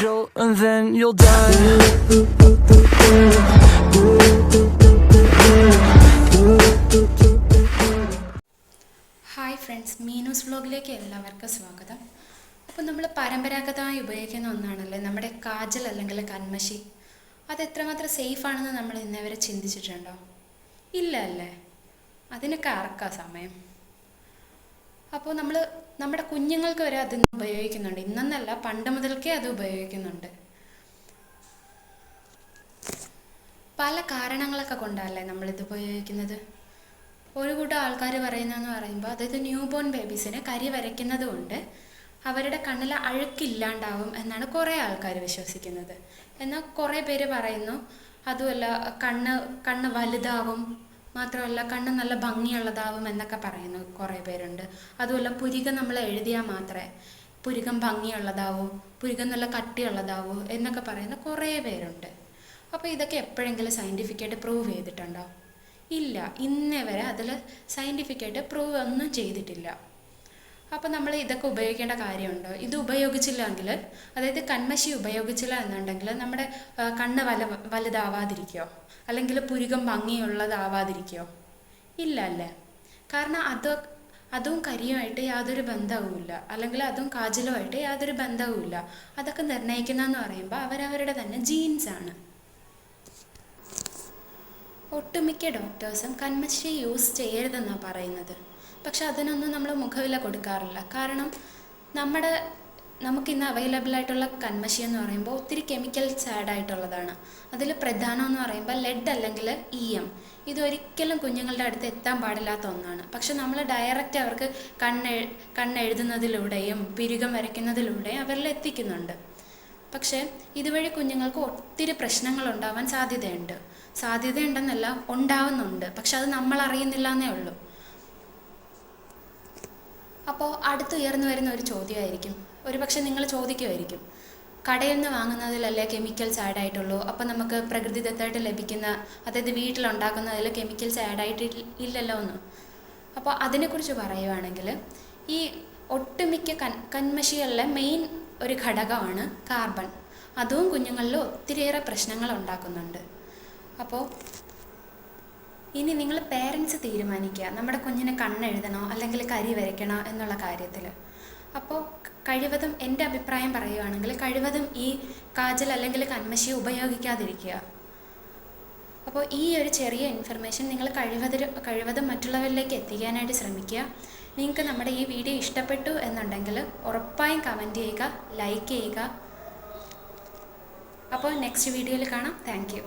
angel and then you'll die. Hi friends Meenu's വ്ലോഗിലേക്ക് എല്ലാവർക്കും സ്വാഗതം. അപ്പോൾ നമ്മൾ പരമ്പരാഗതമായി ഉപയോഗിക്കുന്ന ഒന്നാണല്ലേ നമ്മുടെ കാജൽ അല്ലെങ്കിൽ കന്മഷി. അത് എത്രമാത്രം സേഫ് ആണെന്ന് നമ്മൾ ഇന്നേ വരെ ചിന്തിച്ചിട്ടുണ്ടോ? ഇല്ല അല്ലേ? അതിനൊക്കെ ആർക്കാ സമയം? അപ്പോൾ നമ്മൾ നമ്മുടെ കുഞ്ഞുങ്ങൾക്ക് വരെ അത് ഉപയോഗിക്കുന്നുണ്ട്. ഇന്നെന്നല്ല പണ്ട് മുതൽക്കേ അത് ഉപയോഗിക്കുന്നുണ്ട്. പല കാരണങ്ങളൊക്കെ കൊണ്ടല്ലേ ഇത് ഉപയോഗിക്കുന്നത്? ഒരു കൂട്ടം ആൾക്കാർ പറയുന്നതെന്ന് പറയുമ്പോൾ അതായത് ന്യൂ ബോൺ ബേബീസിന് കരി വരയ്ക്കുന്നത് കൊണ്ട് അവരുടെ കണ്ണിലെ അഴുക്കില്ലാണ്ടാവും എന്നാണ് കുറേ ആൾക്കാർ വിശ്വസിക്കുന്നത്. എന്നാൽ കുറേ പേര് പറയുന്നു അതുമല്ല കണ്ണ് കണ്ണ് വലുതാവും മാത്രമല്ല കണ്ണ് നല്ല ഭംഗിയുള്ളതാവും എന്നൊക്കെ പറയുന്നു കുറേ പേരുണ്ട്. അതുമല്ല പുരികം നമ്മൾ എഴുതിയാൽ മാത്രമേ പുരികം ഭംഗിയുള്ളതാവൂ പുരികം നല്ല കട്ടിയുള്ളതാവൂ എന്നൊക്കെ പറയുന്ന കുറേ പേരുണ്ട്. അപ്പോൾ ഇതൊക്കെ എപ്പോഴെങ്കിലും സയന്റിഫിക്കായിട്ട് പ്രൂവ് ചെയ്തിട്ടുണ്ടോ? ഇല്ല. ഇന്നേ വരെ അതിൽ സയന്റിഫിക്കായിട്ട് പ്രൂവ് ഒന്നും ചെയ്തിട്ടില്ല. അപ്പോൾ നമ്മൾ ഇതൊക്കെ ഉപയോഗിക്കേണ്ട കാര്യമുണ്ടോ? ഇത് ഉപയോഗിച്ചില്ലെങ്കിൽ അതായത് കൺമശി ഉപയോഗിച്ചില്ല എന്നുണ്ടെങ്കിൽ നമ്മുടെ കണ്ണ് വല വലുതാവാതിരിക്കോ? അല്ലെങ്കിൽ പുരുകം ഭംഗിയുള്ളതാവാതിരിക്കോ? ഇല്ല അല്ലേ? കാരണം അത് അതും കരിയുമായിട്ട് യാതൊരു ബന്ധവുമില്ല അല്ലെങ്കിൽ അതും കാജലുമായിട്ട് യാതൊരു ബന്ധവുമില്ല അതൊക്കെ നിർണയിക്കുന്നതെന്ന് പറയുമ്പോൾ അവരവരുടെ തന്നെ ജീൻസ് ആണ്. ഒട്ടുമിക്ക ഡോക്ടേഴ്സും കൺമശി യൂസ് ചെയ്യരുതെന്നാണ് പറയുന്നത്. പക്ഷെ അതിനൊന്നും നമ്മൾ മുഖവില കൊടുക്കാറില്ല. കാരണം നമ്മുടെ നമുക്കിന്ന് അവൈലബിൾ ആയിട്ടുള്ള കന്മശി എന്ന് പറയുമ്പോൾ ഒത്തിരി കെമിക്കൽസ് ആഡ് ആയിട്ടുള്ളതാണ്. അതിൽ പ്രധാനം എന്ന് പറയുമ്പോൾ ലെഡ് അല്ലെങ്കിൽ ഇ എം ഇതൊരിക്കലും കുഞ്ഞുങ്ങളുടെ അടുത്ത് എത്താൻ പാടില്ലാത്ത ഒന്നാണ്. പക്ഷെ നമ്മൾ ഡയറക്റ്റ് അവർക്ക് കണ്ണ് കണ്ണെഴുതുന്നതിലൂടെയും പിരുകം വരയ്ക്കുന്നതിലൂടെയും അവരിൽ എത്തിക്കുന്നുണ്ട്. പക്ഷേ ഇതുവഴി കുഞ്ഞുങ്ങൾക്ക് ഒത്തിരി പ്രശ്നങ്ങൾ ഉണ്ടാവാൻ സാധ്യതയുണ്ട്. സാധ്യതയുണ്ടെന്നല്ല ഉണ്ടാവുന്നുണ്ട്. പക്ഷെ അത് നമ്മൾ അറിയുന്നില്ല എന്നേ ഉള്ളൂ. അപ്പോൾ അടുത്ത് ഉയർന്നു വരുന്ന ഒരു ചോദ്യമായിരിക്കും. ഒരുപക്ഷെ നിങ്ങൾ ചോദിക്കുമായിരിക്കും. കടയിൽ നിന്ന് വാങ്ങുന്നതിലല്ലേ കെമിക്കൽസ് ആഡ് ആയിട്ടുള്ളൂ? അപ്പോൾ നമുക്ക് പ്രകൃതിദത്തായിട്ട് ലഭിക്കുന്ന അതായത് വീട്ടിലുണ്ടാക്കുന്നതിൽ കെമിക്കൽസ് ആഡ് ആയിട്ട് ഇല്ലല്ലോ എന്ന്. അപ്പോൾ അതിനെക്കുറിച്ച് പറയുവാണെങ്കിൽ ഈ ഒട്ടുമിക്ക കൺ കന്മശികളിലെ മെയിൻ ഒരു ഘടകമാണ് കാർബൺ അതും കുഞ്ഞുങ്ങളിൽ ഒത്തിരിയേറെ പ്രശ്നങ്ങൾ ഉണ്ടാക്കുന്നുണ്ട്. അപ്പോൾ ഇനി നിങ്ങൾ പേരൻസ് തീരുമാനിക്കുക. നമ്മുടെ കുഞ്ഞിനെ കണ്ണെഴുതണോ അല്ലെങ്കിൽ കരി വരയ്ക്കണോ? എന്നുള്ള കാര്യത്തിൽ. അപ്പോൾ കഴിവതും എന്റെ അഭിപ്രായം പറയുകയാണെങ്കിൽ കഴിവതും ഈ കാജൽ അല്ലെങ്കിൽ കന്മശി ഉപയോഗിക്കാതിരിക്കുക. അപ്പോൾ ഈ ഒരു ചെറിയ ഇൻഫർമേഷൻ നിങ്ങൾ കഴിവതും കഴിവതും മറ്റുള്ളവരിലേക്ക് എത്തിക്കാനായിട്ട് ശ്രമിക്കുക. നിങ്ങൾക്ക് നമ്മുടെ ഈ വീഡിയോ ഇഷ്ടപ്പെട്ടു എന്നുണ്ടെങ്കിൽ ഉറപ്പായും കമന്റ് ചെയ്യുക ലൈക്ക് ചെയ്യുക. അപ്പോൾ നെക്സ്റ്റ് വീഡിയോയിൽ കാണാം. താങ്ക്